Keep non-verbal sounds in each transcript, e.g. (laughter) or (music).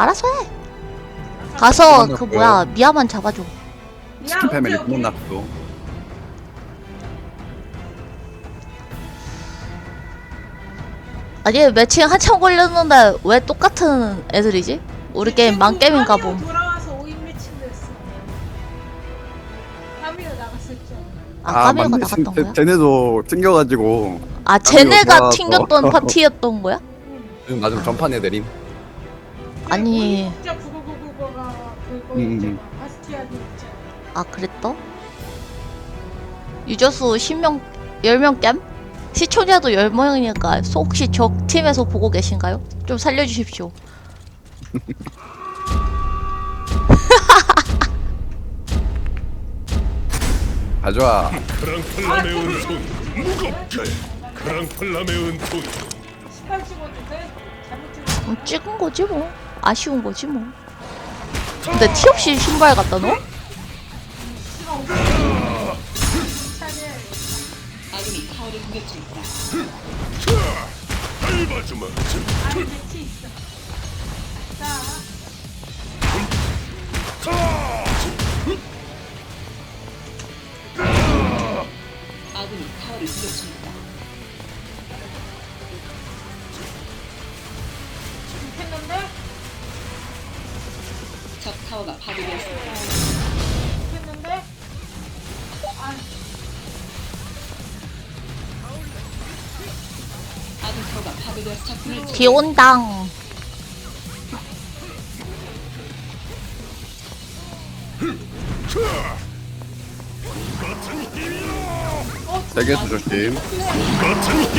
알아서 해. 가서 그. 뭐야 미아만 잡아줘. 치킨 패밀리 구몬 낙도 아니 매칭 한참 걸렸는데 왜 똑같은 애들이지? 우리 게임 망 게임인가 봄. 돌아와서 5인 매칭도 했어. 까미로 나갔을 줄. 아 까미가 맞네. 나갔던 쟤- 거야? 쟤네도 튕겨가지고 아 쟤네가. 튕겼던 (laughs) 파티였던 거야? 응, 맞음 전판 애들임 아니. 진짜 9999가 그거 음, 있잖아. 음. 바스티아니 있잖아. 아 그랬어? 유저수 10명 10명 깸? 시청자도 10명이니까 혹시 적 팀에서 보고 계신가요? 좀 살려주십시오. 가져와 크랑플람의 은총이 무겁게 크랑플람의 은총이 18 찍었는데 잘못 찍은 거지 뭐. 아쉬운 거지 뭐. 근데 티 없이 신발 갖다 넣어? 아군이 타워를 공격 중이다. 파괴되었습니다. 했는데 아, 아군 타워가 파괴되어 적군을 비 온당. 세계수 조심 같은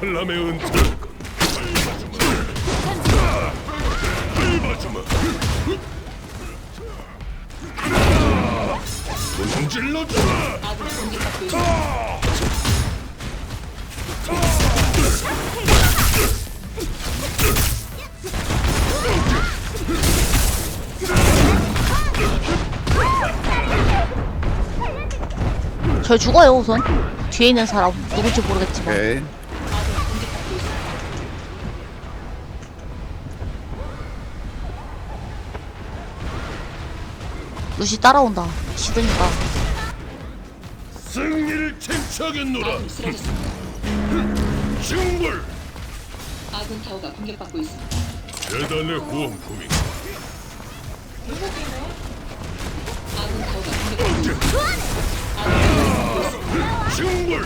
크랑플람의 은총 밟아주마 문질러주마 아군이 공격받고 있습니다. 저 죽어요 우선. 뒤에 있는 사람 누군지 모르겠지만. 오케이 아군이 공격받고 있습니다. 루시 따라온다. 시드니까. 승리를 쟁취하겠노라. 징벌 아군 타워가 공격받고 있습니다. 대단의 후원품이 아군 타워가 공격받고 있습니다. 징벌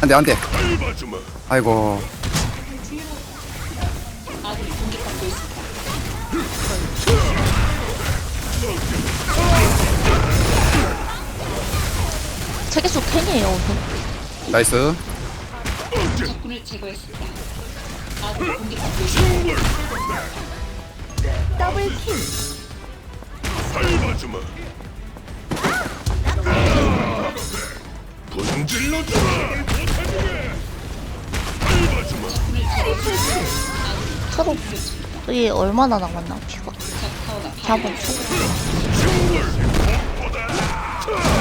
안돼 안돼 아이고 우선. 나이스 분질러주마. 서로 이게 얼마나 남았나 피가. 적 타워가 잡아. 파괴되었습니다.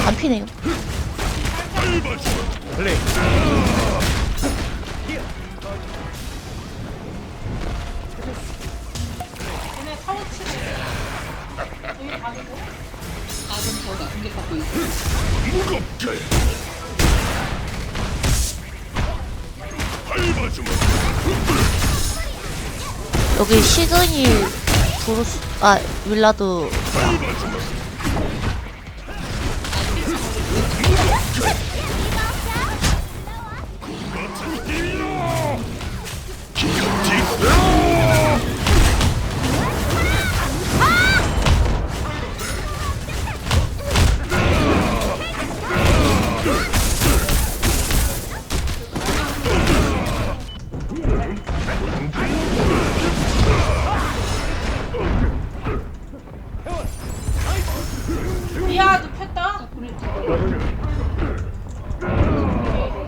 안 피네요. 여기 밟아주마 시드니 브루스 아 뭐야 기겁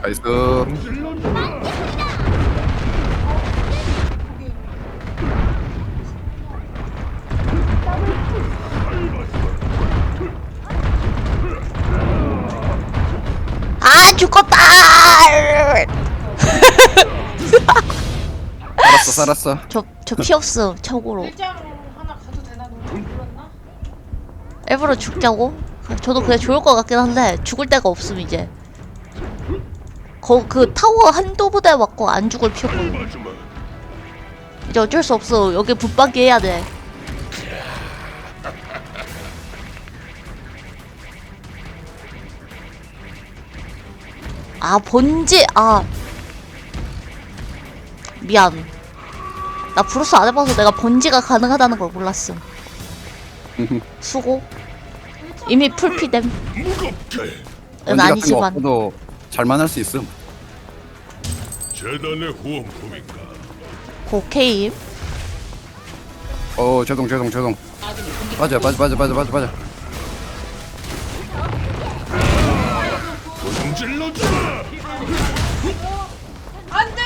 나이스. 아 죽었다. 살았어 살았어. 저저 피 없음 척으로. 일부러 죽자고? 저도 그게 좋을 것 같긴 한데 죽을 데가 없음 이제. 거, 그 타워 한두 부대 맞고 안 죽을 마지막 이제 어쩔 수 없어 여기 붙박이 해야 돼 아, 본지, 아. 미안. 나 브루스 안 해봐서 내가 번지가 가능하다는 걸 몰랐음. 수고. 이미 풀피됨. 은 아니지만. 잘만 할 수 있음 재단의 후원품인가 고케임. 어 죄송 죄송 죄송 빠져 빠져 빠져 빠져 빠져 빠져 안돼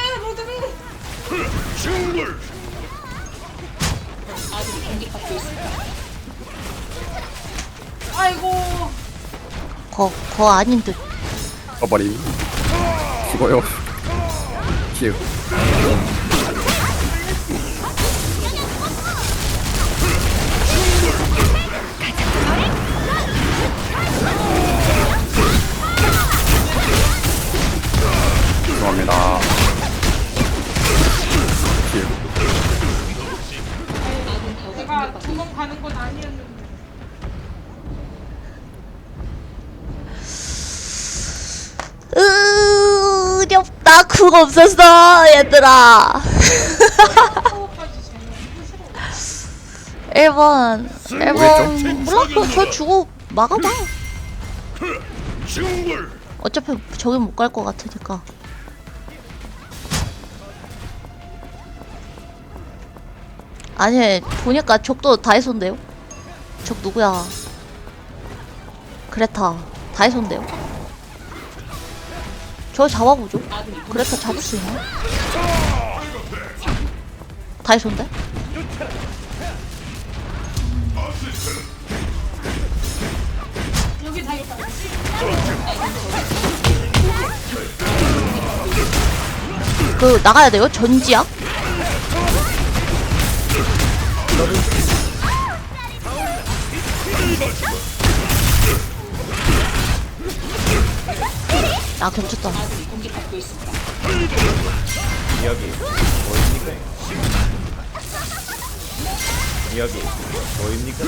공격받고 있습니다. 아이고. 거, 거 아닌 듯. 꺼버림 죽어요. (laughs) 키우 그거 없었어, 얘들아. 타워까지 재면 싫어. 1번. 1번. 몰라, 저 주고 막아봐. 어차피 저기 못 갈 것 같으니까. 아니, 보니까 적도 다이소인데요? 적 누구야? 그레타. 다이소인데요? 저 잡아보죠. 그레타 잡을 수 있나? 다이소인데? 그, 나가야 돼요? 전지야? 아, 겹쳤다. 여기 보입니까? 여기 보입니까?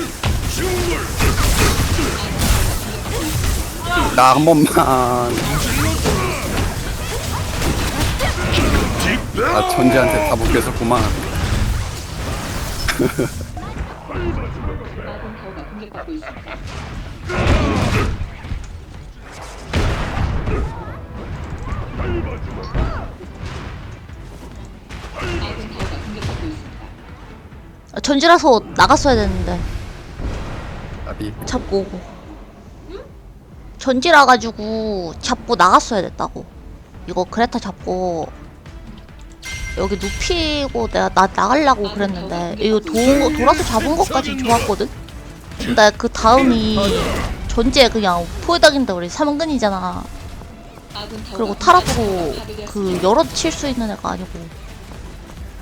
나 한 번만 아 천재한테 다 묶였었구만 공격받고 (laughs) 있습니다. 아, 전지라서 나갔어야 됐는데. 나비 잡고 오고. 전지라 가지고 잡고 나갔어야 됐다고. 이거 그레타 잡고 여기 눕히고 내가 나 나가려고 그랬는데 이거 도, 돌아서 잡은 것까지 좋았거든. 근데 그 다음이 전지에 그냥 포에닥인데 우리 삼근이잖아. 그리고 타락으로. 그 열어 칠수 있는 애가 아니고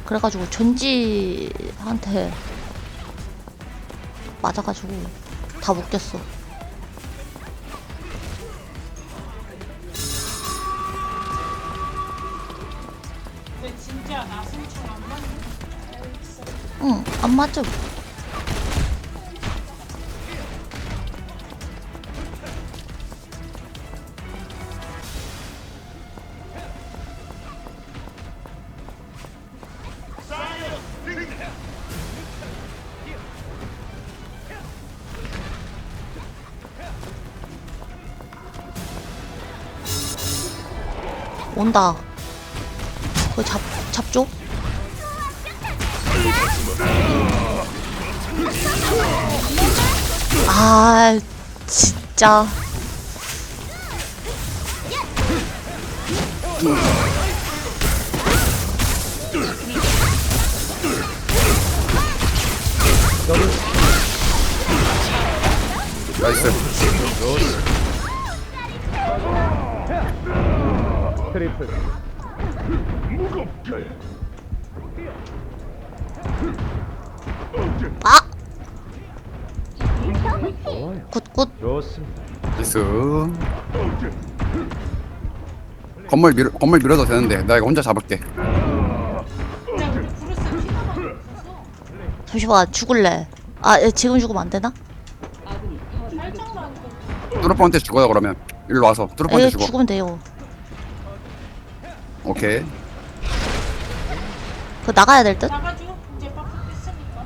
그래가지고 전지한테 맞아가지고 다 묶였어. 응, 안 맞죠? 온다. 그거 잡, 잡죠? 아, 진짜. 나이스 트리플. 무겁게 아! 굿굿. 좋습니다 나이스 건물 밀 건물 밀어도 되는데 나 이거 혼자 잡을게. 잠시만 죽을래. 아 얘 지금 죽으면 안 되나? 뚜루퍼한테 죽어요 그러면. 일로 와서 뚜루퍼한테 에 죽어. 죽으면 돼요 오케이. 그 나가야 될 듯? 나가줘 이제 빡빡 했으니까.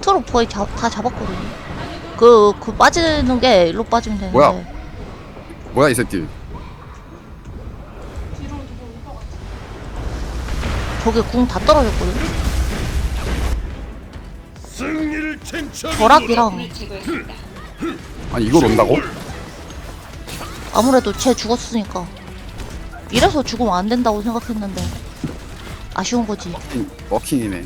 트로 거의 잡, 다 잡았거든요. 그, 그 빠지는 게 일로 빠지면 되는데. 뭐야? 뭐야 이 새끼? 뒤로 누구 온것 같아. 저기 궁다 떨어졌거든 승리를 쟁취하는 제거했습니다. 아니 이걸 온다고? 아무래도 쟤 죽었으니까 이래서 죽으면 안 된다고 생각했는데 아쉬운 거지 워킹, 워킹이네.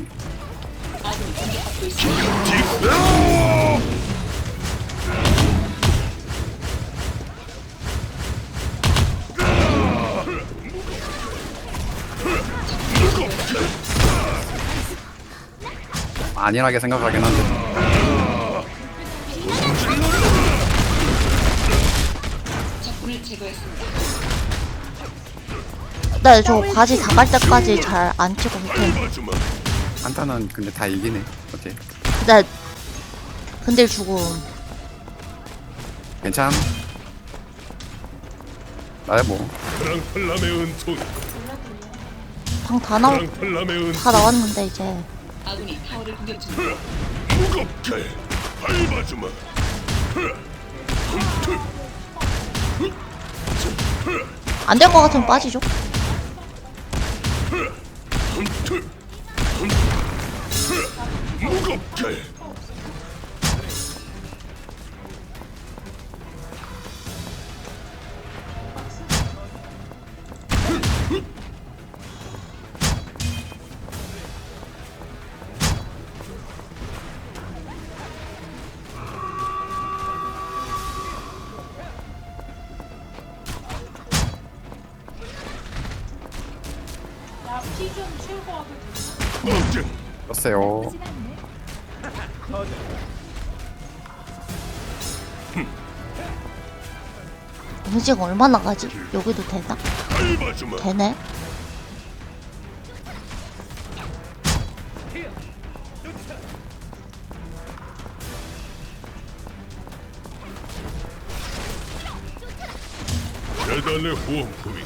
안일하게 생각하긴 한데 제거했습니다. 나 저 바지 다 갈 때까지 잘 안 치고 못해 한타는 근데 다 이기네. 오케이 근데 근데 죽음. 괜찮? 나야 뭐. 프랑팔람의 은총 방 다 나와 프랑팔람의 은총 다 나왔는데 이제. 아군이 타워를 공격 중. 무겁게 밟아주마 안 될 것 같으면 빠지죠 좀 채우고 와도 어쟁 떴어요 음식 얼마나 가지? 여기도 되나? 되네 대단의 호흡품이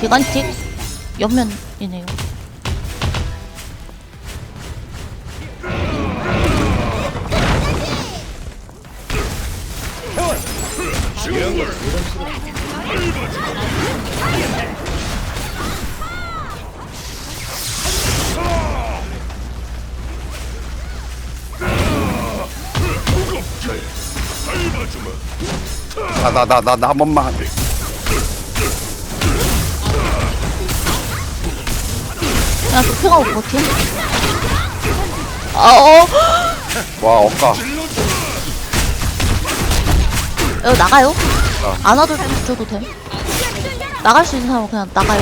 기관틱 옆면이네요 밟아주마 나나 나나한 번만 그냥 도핑하고 버팀 아어? 와 억까 이거 나가요? 안 와도 줘도 돼. 나갈 수 있는 사람은 그냥 나가요.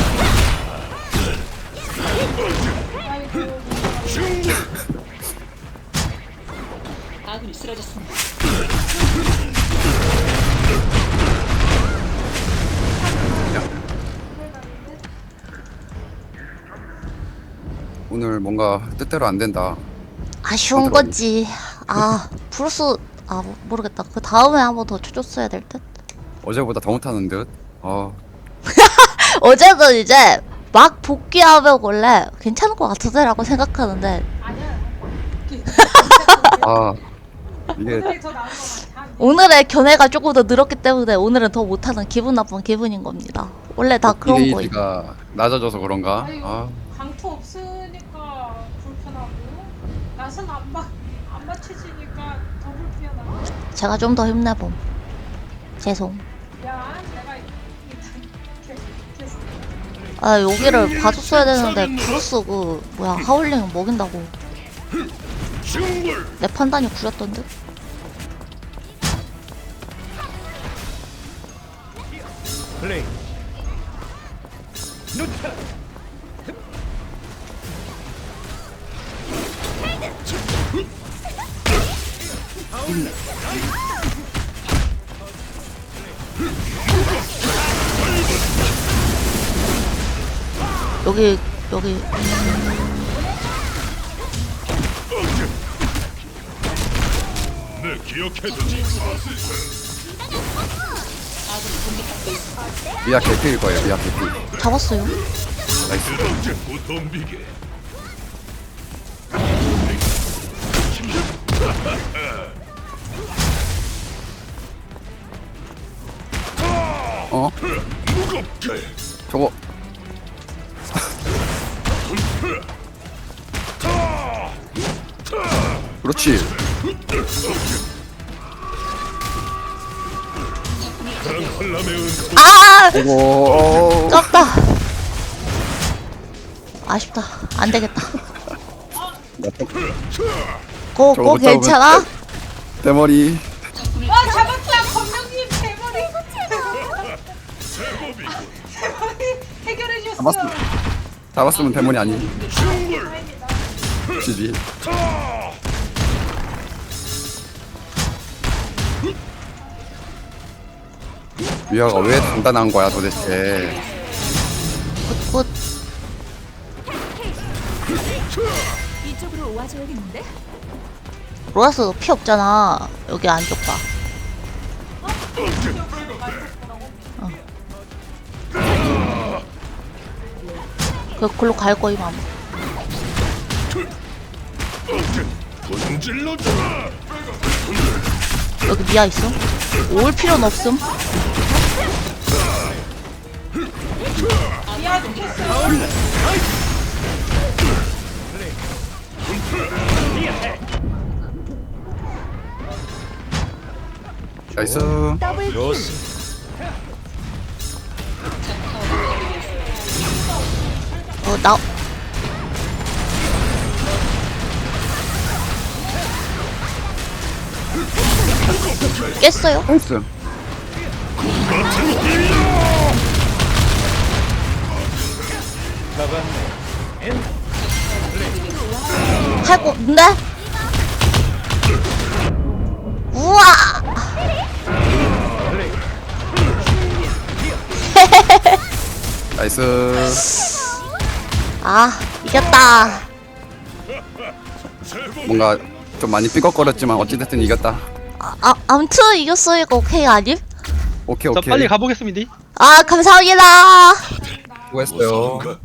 아군이 쓰러졌습니다. 오늘 뭔가 뜻대로 안 된다. 아쉬운? 거지. 아 브루스 아 모- 모르겠다. 그 다음에 한 번 더 쳐줬어야 될 듯? 어제보다 더 못하는 듯? (laughs) 어, 어제도 이제 막 복귀하면 원래 괜찮을 것 같으세라고 생각하는데. 아니야 (laughs) 아 이게 오늘의 견해가 조금 더 늘었기 때문에 오늘은 더 못하는 기분 나쁜 기분인 겁니다. 원래 다 그런 거예요. 게이지가 낮아져서 그런가? 아. 강토 없으니까 낯은 안, 마, 안 맞춰지니까 더 불편하고 제가 좀 더 힘내봄. 죄송. 야 내가 아 여기를 봐줬어야 되는데 브루스 그 뭐야 하울링 먹인다고 내 판단이 구렸던 듯. 플레이. 여기 여기. 내 기억해두지. 미아 개피일 거예요 미아 개피. 잡았어요. 나이스 어? 저거 그렇지 아 이거 깝다. 아쉽다. 안 되겠다. 고, 저거 고 못 잡으면 괜찮아? 대머리 잡았으면 잡았으면 대머리 아니 지지 미아가 왜 단단한 거야 도대체 굿. 이쪽으로 와줘야겠는데? 로라스 너피 없잖아. 여기 안쪽 봐. 그 글로 갈 거임 아마. 여기 미아 있음. 올 필요는 없음. 미아 죽겠어 나이스 좋습니다. 어, 나. 깼어요? 나이스 거 없는데? 우와! 나이스 아, 이겼다. 뭔가 좀 많이 삐걱거렸지만 어찌됐든 이겼다 아, 아 아무튼 이겼어. 이거 오케이 아님? 오케이 자 오케이 빨리 가보겠습니다. 아, 감사합니다. 수고했어요?